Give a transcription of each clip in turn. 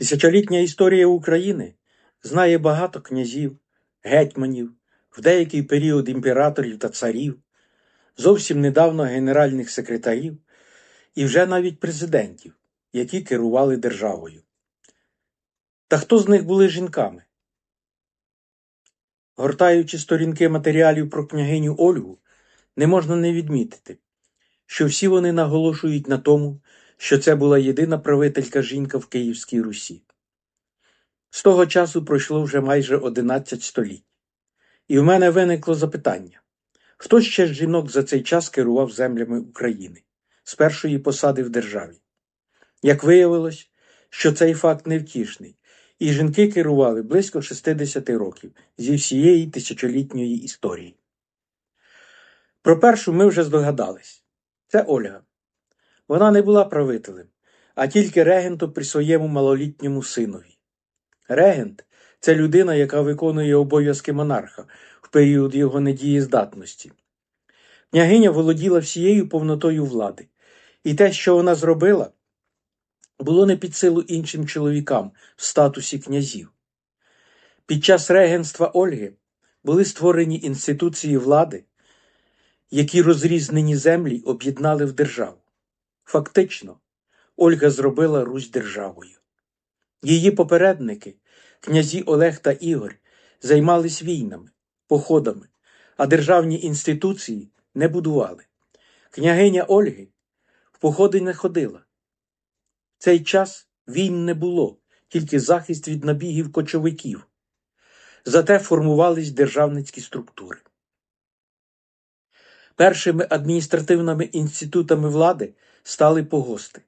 Тисячолітня історія України знає багато князів, гетьманів, в деякий період імператорів та царів, зовсім недавно генеральних секретарів і вже навіть президентів, які керували державою. Та хто з них були жінками? Гортаючи сторінки матеріалів про княгиню Ольгу, не можна не відмітити, що всі вони наголошують на тому, що це була єдина правителька жінка в Київській Русі. З того часу пройшло вже майже 11 століть. І в мене виникло запитання: хто ще з жінок за цей час керував землями України з першої посади в державі? Як виявилось, що цей факт невтішний, і жінки керували близько 60 років зі всієї тисячолітньої історії. Про першу ми вже здогадались це Ольга. Вона не була правителем, а тільки регентом при своєму малолітньому синові. Регент це людина, яка виконує обов'язки монарха в період його недієздатності. Княгиня володіла всією повнотою влади, і те, що вона зробила, було не під силу іншим чоловікам в статусі князів. Під час регенства Ольги були створені інституції влади, які розрізнені землі об'єднали в державу. Фактично, Ольга зробила Русь державою. Її попередники, князі Олег та Ігор, займались війнами, походами, а державні інституції не будували. Княгиня Ольги в походи не ходила. В цей час війн не було, тільки захист від набігів кочовиків. Зате формувались державницькі структури. Першими адміністративними інститутами влади стали погости,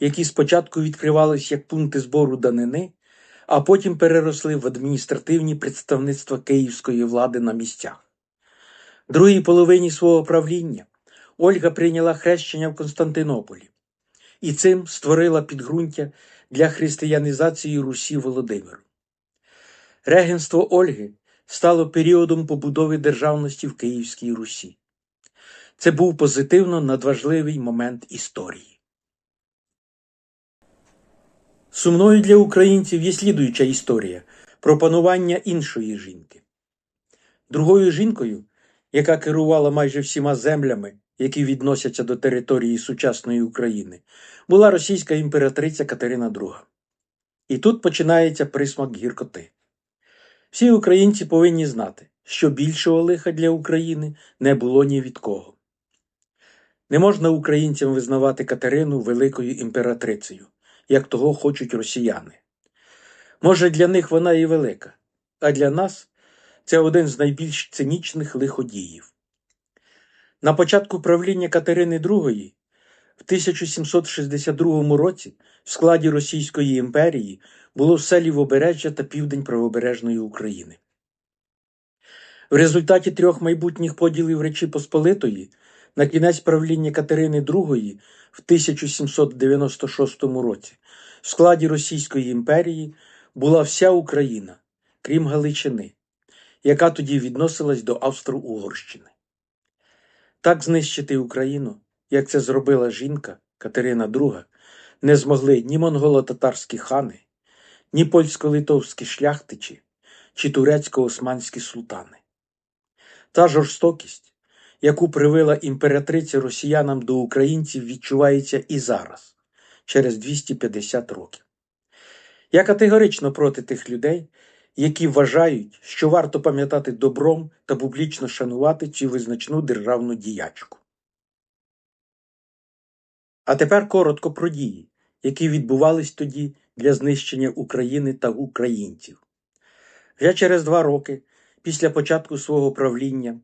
які спочатку відкривались як пункти збору данини, а потім переросли в адміністративні представництва київської влади на місцях. В другій половині свого правління Ольга прийняла хрещення в Константинополі і цим створила підґрунтя для християнізації Русі Володимиру. Регенство Ольги стало періодом побудови державності в Київській Русі. Це був позитивно надважливий момент історії. Сумною для українців є слідуюча історія про панування іншої жінки. Другою жінкою, яка керувала майже всіма землями, які відносяться до території сучасної України, була російська імператриця Катерина II. І тут починається присмак гіркоти. Всі українці повинні знати, що більшого лиха для України не було ні від кого. Не можна українцям визнавати Катерину великою імператрицею, як того хочуть росіяни. Може, для них вона і велика, а для нас це один з найбільш цинічних лиходіїв. На початку правління Катерини II в 1762 році в складі Російської імперії було все лівобережжя та південь правобережної України. В результаті трьох майбутніх поділів Речі Посполитої на кінець правління Катерини II в 1796 році в складі Російської імперії була вся Україна, крім Галичини, яка тоді відносилась до Австро-Угорщини. Так знищити Україну, як це зробила жінка Катерина II, не змогли ні монголо-татарські хани, ні польсько-литовські шляхтичі чи турецько-османські султани. Та жорстокість, яку привела імператриця росіянам до українців, відчувається і зараз, через 250 років. Я категорично проти тих людей, які вважають, що варто пам'ятати добром та публічно шанувати цю визначну державну діячку. А тепер коротко про дії, які відбувались тоді для знищення України та українців. Вже через два роки після початку свого правління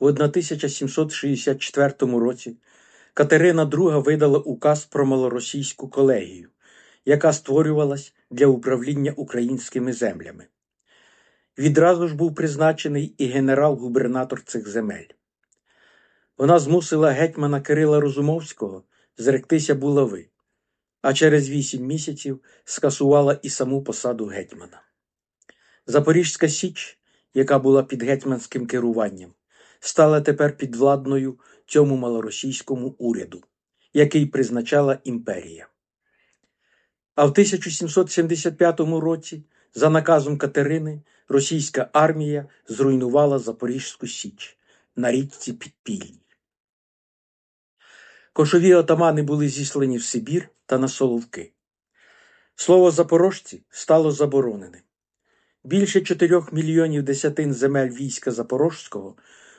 в 1764 році Катерина II видала указ про малоросійську колегію, яка створювалась для управління українськими землями. Відразу ж був призначений і генерал-губернатор цих земель. Вона змусила гетьмана Кирила Розумовського зректися булави, а через вісім місяців скасувала і саму посаду гетьмана. Запорізька Січ, яка була під гетьманським керуванням, стала тепер підвладною цьому малоросійському уряду, який призначала імперія. А в 1775 році, за наказом Катерини, російська армія зруйнувала Запорізьку Січ на річці Підпільній. Кошові отамани були зіслані в Сибір та на Соловки. Слово запорожці стало забороненим. Більше чотирьох мільйонів десятин земель війська Запорожського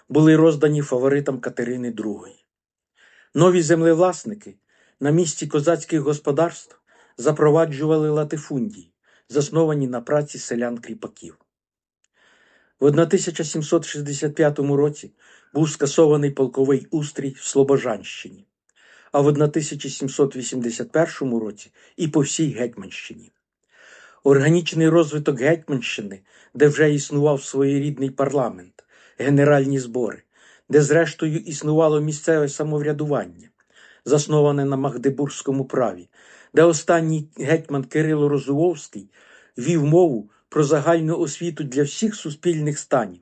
були роздані фаворитам Катерини II. Нові землевласники на місці козацьких господарств запроваджували латифундії, засновані на праці селян-кріпаків. В 1765 році був скасований полковий устрій в Слобожанщині, а в 1781 році і по всій Гетьманщині. Органічний розвиток Гетьманщини, де вже існував своєрідний парламент, генеральні збори, де зрештою існувало місцеве самоврядування, засноване на Магдебурзькому праві, де останній гетьман Кирило Розумовський вів мову про загальну освіту для всіх суспільних станів,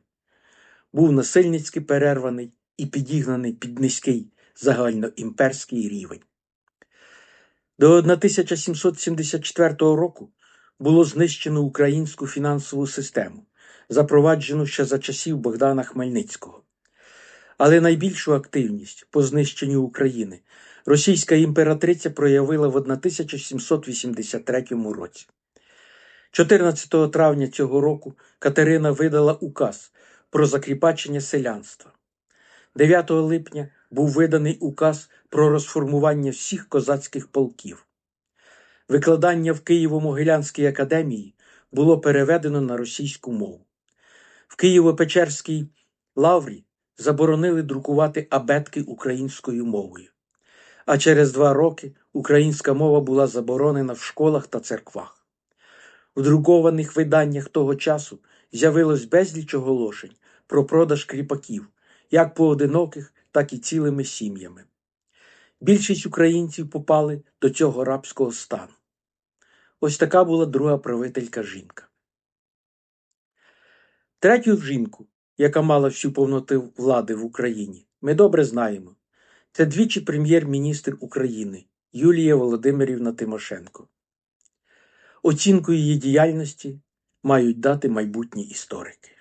був насильницьки перерваний і підігнаний під низький загальноімперський рівень. До 1774 року було знищено українську фінансову систему, запроваджену ще за часів Богдана Хмельницького. Але найбільшу активність по знищенню України російська імператриця проявила в 1783 році. 14 травня цього року Катерина видала указ про закріпачення селянства. 9 липня був виданий указ про розформування всіх козацьких полків. Викладання в Києво-Могилянській академії було переведено на російську мову. В Києво-Печерській лаврі заборонили друкувати абетки українською мовою. А через два роки українська мова була заборонена в школах та церквах. В друкованих виданнях того часу з'явилось безліч оголошень про продаж кріпаків, як поодиноких, так і цілими сім'ями. Більшість українців попали до цього рабського стану. Ось така була друга правителька жінка. Третю жінку, яка мала всю повноту влади в Україні, ми добре знаємо. Це двічі прем'єр-міністр України Юлія Володимирівна Тимошенко. Оцінку її діяльності мають дати майбутні історики.